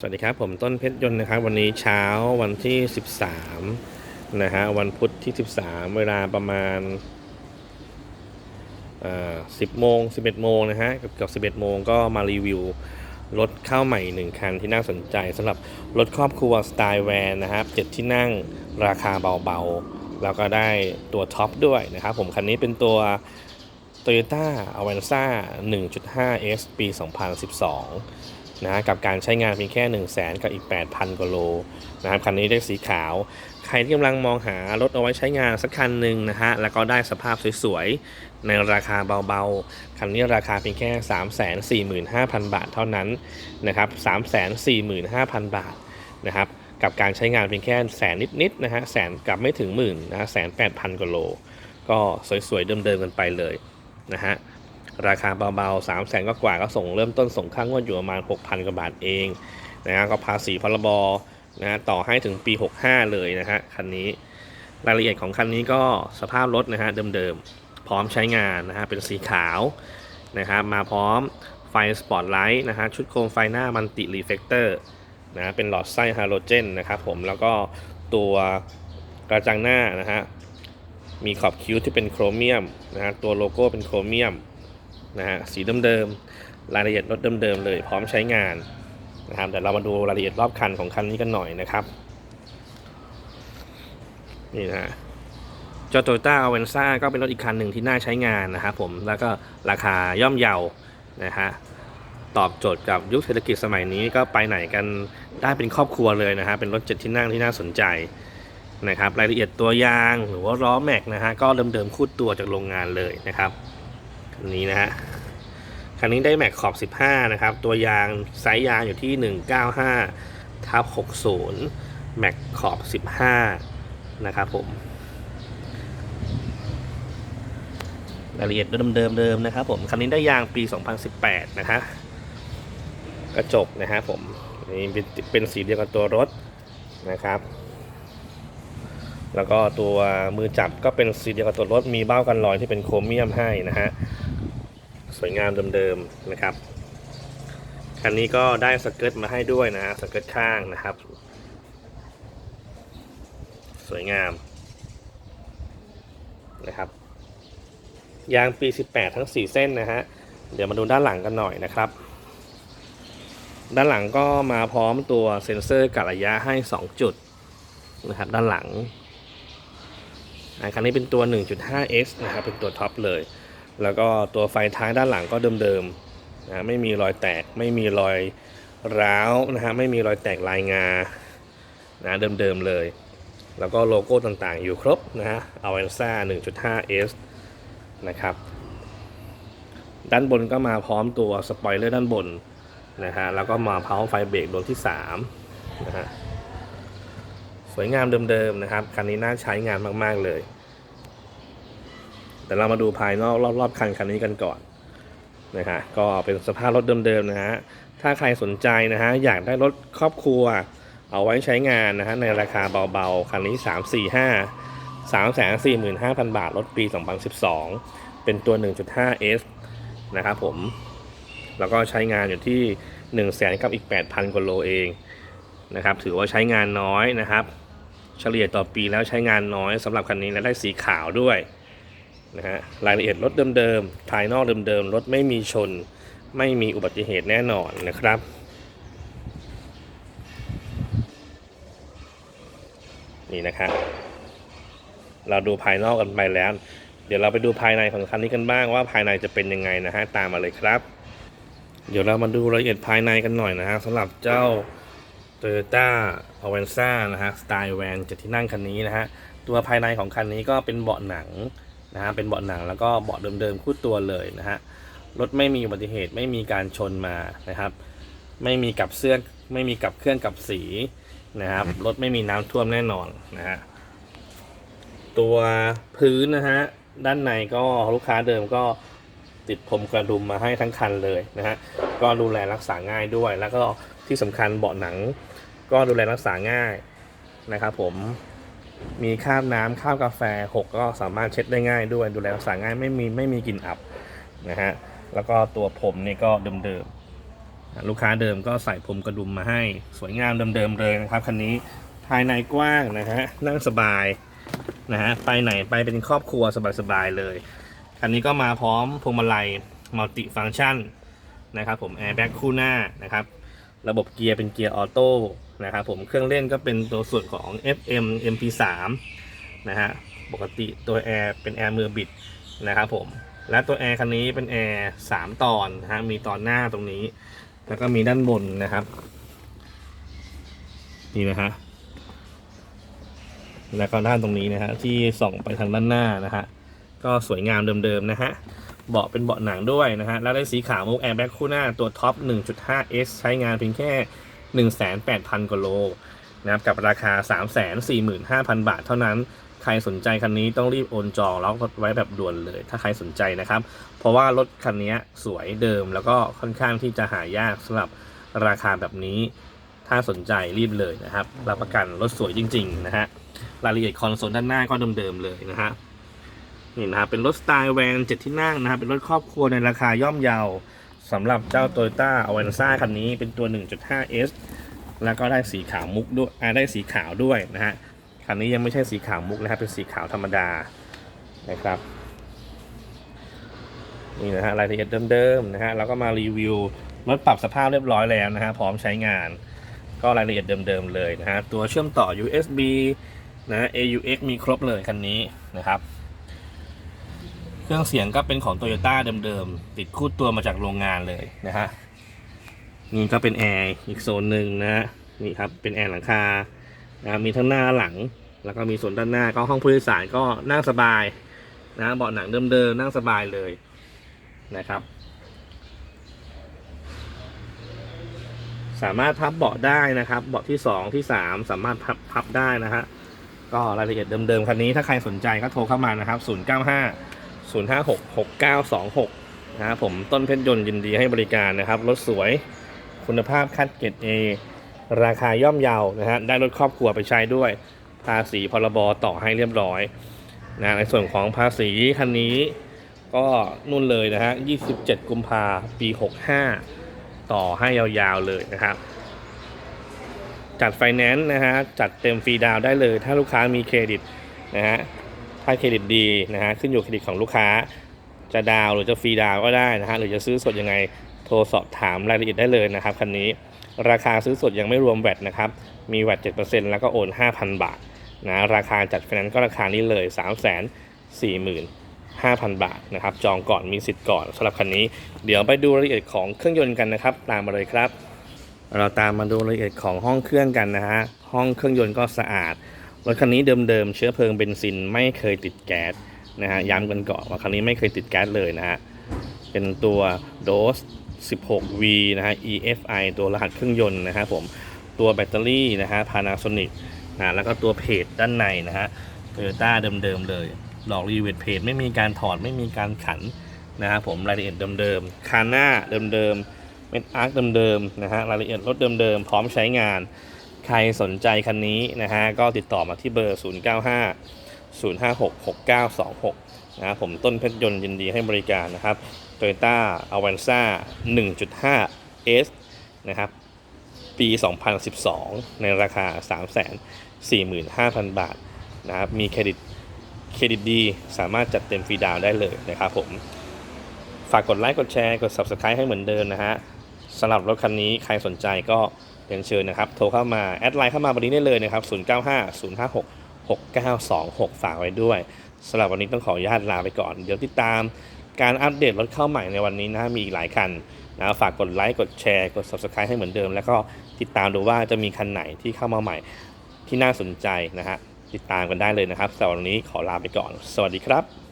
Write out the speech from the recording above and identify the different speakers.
Speaker 1: สวัสดีครับ ผมต้นเพชรยนต์นะครับ วันนี้เช้าวันที่ 13 นะฮะวันพุธที่ 13 เวลาประมาณเอ่อ10โมง11โมงนะฮะเกับกับ11โมงก็มารีวิว รถเข้าใหม่1คันที่น่าสนใจสำหรับรถครอบครัวสไตล์แวนนะครับ7ที่นั่งราคาเบาๆ แล้วก็ได้ตัวท็อปด้วยนะครับ ผมคันนี้เป็นตัว Toyota Avanza 1.5S ปี 2012 นะกับการใช้งานเพียงแค่ 1 0 0 0 0แสนกับอีก 8,000กว่าโลนะครับคันนี้ได้สีขาว ใครที่กำลังมองหารถเอาไว้ใช้งานสักคันหนึ่งนะฮะแล้วก็ได้สภาพสวยๆ ในราคาเบาๆ คันนี้ราคาเพียงแค่ 345,000 บาทเท่านั้นนะครับ345,000 บาทนะครับกับการใช้งานเพียงแค่แสนนิดๆนะฮะแสนกับไม่ถึงหมื่นนะแสนแปดพันกว่าโล ก็สวยๆเดิมๆกันไปเลยนะฮะ ราคาเบาๆ3 0 0แสนก็กว่าก็ส่งเริ่มต้นส่งข้างงวดอยู่ประมาณ 6,000 กว่าบาทเองนะฮะก็ภาษีพรบนะฮะต่อให้ถึงปี 65 เลยนะฮะคันนี้รายละเอียดของคันนี้ก็สภาพรถนะฮะเดิมๆ พร้อมใช้งานนะฮะเป็นสีขาวนะครับมาพร้อมไฟสปอตไลท์นะฮะชุดโคมไฟหน้ามันติรีเฟกเตอร์นะเป็นหลอดไส้ฮาโลเจนนะครับผมแล้วก็ตัวกระจังหน้านะฮะมีขอบคิ้วที่เป็นโครเมียมนะฮะตัวโลโก้เป็นโครเมียม นะฮะสีเดิมๆรายละเอียดรถเดิมๆเลย พร้อมใช้งานนะครับแต่เรามาดูรายละเอียดรอบคันของคันนี้กันหน่อยนะครับนี่นะฮะจอโตโยต้าอเวนซ่าก็เป็นรถอีกคันหนึ่งที่น่าใช้งานนะครับผมแล้วก็ราคาย่อมเยานะฮะตอบโจทย์กับยุคเศรษฐกิจสมัยนี้ก็ไปไหนกันได้เป็นครอบครัวเลยนะฮะเป็นรถเจ็ดที่นั่งที่น่าสนใจนะครับรายละเอียดตัวยางหรือว่าล้อแม็กนะฮะก็เดิมๆคูดตัวจากโรงงานเลยนะครับ นี้นะฮะคันนี้ได้แม็กขอบ 15 นะครับ ตัวยางไซส์ยางอยู่ที่ 195ทับ60 แม็กขอบ 15 นะครับผมรายละเอียดเดิมๆเดิมนะครับผม คันนี้ได้ยางปี 2018 นะฮะ กระจกนะฮะผม นี่เป็นเป็นสีเดียวกับตัวรถนะครับ แล้วก็ตัวมือจับก็เป็นสีเดียวกับตัวรถ มีเบ้ากันรอยที่เป็นโครเมียมให้นะฮะ สวยงามเดิมๆนะครับ คันนี้ก็ได้สเกิร์ตมาให้ด้วยนะสเกิร์ตข้างนะครับ สวยงามนะครับยางปี 18 ทั้ง 4 เส้นนะฮะ เดี๋ยวมาดูด้านหลังกันหน่อยนะครับ ด้านหลังก็มาพร้อมตัวเซ็นเซอร์กัดระยะให้ 2 จุดนะครับด้านหลังอ่าคันนี้เป็นตัว 1.5S นะครับ เป็นตัวท็อปเลย แล้วก็ตัวไฟท้ายด้านหลังก็เดิมๆนะไม่มีรอยแตกไม่มีรอยร้าวนะฮะไม่มีรอยแตกลายงานะเดิมๆเลย แล้วก็โลโก้ต่างๆอยู่ครบนะฮะ Avanza 1.5S นะครับ ด้านบนก็มาพร้อมตัวสปอยเลอร์ด้านบนนะฮะแล้วก็มาพร้อมไฟเบรกดวงที่3นะฮะสวยงามเดิมๆนะครับ คันนี้น่าใช้งานมากๆเลย แต่เรามาดูภายนอกรอบๆคันคันนี้กันก่อนนะฮะก็เป็นสภาพรถเดิมๆนะฮะถ้าใครสนใจนะฮะอยากได้รถครอบครัว เอาไว้ใช้งานนะฮะในราคาเบาๆ คันนี้ 3 4 5 3 4 5 0 0 0 บาท รถปี 2012 เป็นตัว 1.5S นะครับผม แล้วก็ใช้งานอยู่ที่ 1 0 0 0 0แสนกับอีก 8,000กว่าโลเองนะครับถือว่าใช้งานน้อยนะครับ เฉลี่ยต่อปีแล้วใช้งานน้อยสำหรับคันนี้และได้สีขาวด้วย นะฮะรายละเอียดรถเดิมๆภายนอกเดิมๆรถไม่มีชน ไม่มีอุบัติเหตุแน่นอนนะครับนี่นะครับเราดูภายนอกกันไปแล้ว เดี๋ยวเราไปดูภายในของคันนี้กันบ้างว่าภายในจะเป็นยังไงนะฮะตามมาเลยครับ เดี๋ยวเรามาดูรายละเอียดภายในกันหน่อยนะฮะสำหรับเจ้า Toyota Avanza นะฮะสไตล์แวนเจ็ดที่นั่งคันนี้นะฮะตัวภายในของคันนี้ก็เป็นเบาะหนัง นะฮะเป็นเบาะหนังแล้วก็เบาะเดิมๆคู่ตัวเลยนะฮะรถไม่มีอุบัติเหตุไม่มีการชนมานะครับ ไม่มีกับเสื้องไม่มีกับเครื่องกับสีนะครับรถไม่มีน้ำท่วมแน่นอนนะฮะตัวพื้นนะฮะด้านในก็ลูกค้าเดิมก็ติดพรมกระดุมมาให้ทั้งคันเลยนะฮะก็ดูแลรักษาง่ายด้วย แล้วก็ที่สำคัญเบาะหนัง ก็ดูแลรักษาง่ายนะครับผม มีคราบน้ำคราบกาแฟหกก็สามารถเช็ดได้ง่ายด้วยดูแลรักษาง่ายไม่มีไม่มีกลิ่นอับนะฮะแล้วก็ตัวผมนี่ก็เดิมๆลูกค้าเดิมก็ใส่พรมกระดุมมาให้สวยงามเดิมๆเลยนะครับคันนี้ภายในกว้างนะฮะนั่งสบายนะฮะไปไหนไปเป็นครอบครัวสบายๆเลยคันนี้ก็มาพร้อมพวงมาลัยมัลติฟัง c t ชันนะครับผมแอร์แบ็กคู่หน้านะครับ ระบบเกียร์เป็นเกียร์ออโต้ นะครับผมเครื่องเล่นก็เป็นตัวส่วนของ FM MP3 นะฮะปกติตัวแอร์เป็นแอร์มือบิดนะครับผมและตัวแอร์คันนี้เป็นแอร์สามตอนนะฮะมีตอนหน้าตรงนี้ แล้วก็มีด้านบนนะครับ นี่นะฮะแล้วก็ด้านตรงนี้นะฮะที่ส่องไปทางด้านหน้านะฮะก็สวยงามเดิมๆนะฮะเบาะเป็นเบาะหนังด้วยนะฮะแล้วได้สีขาวมุกแอร์แบ็กคู่หน้าตัวท็อป 1.5S ใช้งานเพียงแค่ 18,000กว่าโลนะครับกับราคา 345,000 บาทเท่านั้น ใครสนใจคันนี้ต้องรีบโอนจองแล้วไว้แบบด่วนเลย ถ้าใครสนใจนะครับ เพราะว่ารถคันนี้สวยเดิมแล้วก็ค่อนข้างที่จะหายากสำหรับราคาแบบนี้ ถ้าสนใจรีบเลยนะครับ รับประกันรถสวยจริง ๆ นะฮะ รายละเอียดคอนโซลด้านหน้าก็เดิมๆเลยนะฮะ นี่นะครับเป็นรถสไตล์แวนเจ็ดที่นั่งนะครับเป็นรถครอบครัวในราคาย่อมเยา สำหรับเจ้า Toyota a v a n z a คันนี้เป็นตัว 1.5S แล้วก็ได้สีขาวมุกด้วยได้สีขาวด้วยนะฮะ คันนี้ยังไม่ใช่สีขาวมุกนะครับเป็นสีขาวธรรมดานะครับนี่นะฮะรายละเอียดเดิมๆนะฮะแล้วก็มารีวิวรถปรับสภาพเรียบร้อยแล้วนะฮะพร้อมใช้งาน ก็รายละเอียดเดิมๆเลยนะฮะตัวเชื่อมต่อ USB นะ AUX มีครบเลยคันนี้นะครับ เครื่องเสียงก็เป็นของ Toyota เดิมๆ ติดคู่ตัวมาจากโรงงานเลยนะฮะ นี่ก็เป็นแอร์อีกโซนหนึ่งนะฮะ นี่ครับเป็นแอร์หลังคานะมีทั้งหน้าหลัง แล้วก็มีส่วนด้านหน้าก็ห้องผู้โดยสารก็นั่งสบายนะเบาะหนังเดิมๆนั่งสบายเลยนะครับ สามารถพับเบาะได้นะครับ เบาะที่2ที่3สามารถพับพับได้นะฮะก็รายละเอียดเดิมๆคันนี้ถ้าใครสนใจก็โทรเข้ามานะครับ 095 056 6926 นะครับผมต้นเพชรยนต์ยินดีให้บริการนะครับ รถสวยคุณภาพคัดเกรด A ราคาย่อมเยาวนะฮะได้รถครอบครัวไปใช้ด้วย ภาษีพรบต่อให้เรียบร้อยนะในส่วนของภาษีคันนี้ก็นู่นเลยนะฮะ 27 กุมภาปี 65 ต่อให้ยาวๆเลยนะครับ จัดไฟแนนซ์นะฮะ จัดเต็มฟรีดาวได้เลย ถ้าลูกค้ามีเครดิตนะฮะ ถ้าเครดิตดีนะฮะขึ้นอยู่เครดิตของลูกค้า จะดาวหรือจะฟรีดาวก็ได้นะฮะหรือจะซื้อสดยังไงโทรสอบถามรายละเอียดได้เลยนะครับคันนี้ราคาซื้อสดยังไม่รวมแวตนะครับมีแวต7%แล้วก็โอน 5,000 บาทนะราคาจัดไฟแนนซ์ก็ราคานี้เลย 3 4 0 0 0 5,000 บาทนะครับ จองก่อนมีสิทธิ์ก่อนสำหรับคันนี้ เดี๋ยวไปดูรายละเอียดของเครื่องยนต์กันนะครับ ตามมาเลยครับ เราตามมาดูรายละเอียดของห้องเครื่องกันนะฮะห้องเครื่องยนต์ก็สะอาด รถคันนี้เดิมๆเชื้อเพลิงเบนซินไม่เคยติดแก๊สนะฮะย้ำกันก่อนว่าคันนี้ไม่เคยติดแก๊สเลยนะฮะเป็นตัว DOS 16V นะฮะ EFI ตัวรหัสเครื่องยนต์นะฮะผมตัวแบตเตอรี่นะฮะ Panasonic นะแล้วก็ตัวเพจด้านในนะฮะ Toyota เดิมๆเลย หลอกรีเวิวเพจไม่มีการถอดไม่มีการขันนะฮะผมรายละเอียดเดิมๆคาน่าเดิมๆเม็ดอาร์คเดิมๆนะฮะรายละเอียดรถเดิมๆพร้อมใช้งาน ใครสนใจคันนี้นะฮะก็ติดต่อมาที่เบอร์ 095 056 6926นะผมต้นเพชรยนต์ยินดีให้บริการนะครับ Toyota a v a n z a 1.5S นะครับ ปี 2012 ในราคา 345,000 บาทนะครับมีเครดิตเครดิตดี สามารถจัดเต็มฟรีดาวน์ได้เลยนะครับผม ฝากกดไลค์กดแชร์ กด Subscribe ให้เหมือนเดิมนะฮะสำหรับรถคันนี้ใครสนใจก็ ยนเชิญนะครับโทรเข้ามาแอดไลน์เข้ามาวันนี้ได้เลยนะครับ 095 056 6926 ฝากไว้ด้วยสำหรับวันนี้ต้องขออนุญาตลาไปก่อน เดี๋ยวติดตามการอัปเดตรถเข้าใหม่ในวันนี้นะมีอีกหลายคันนะฝากกดไลค์กดแชร์ กด Subscribe ให้เหมือนเดิม แล้วก็ติดตามดูว่าจะมีคันไหนที่เข้ามาใหม่ที่น่าสนใจนะฮะติดตามกันได้เลยนะครับสำหรับวันนี้ขอลาไปก่อน สวัสดีครับ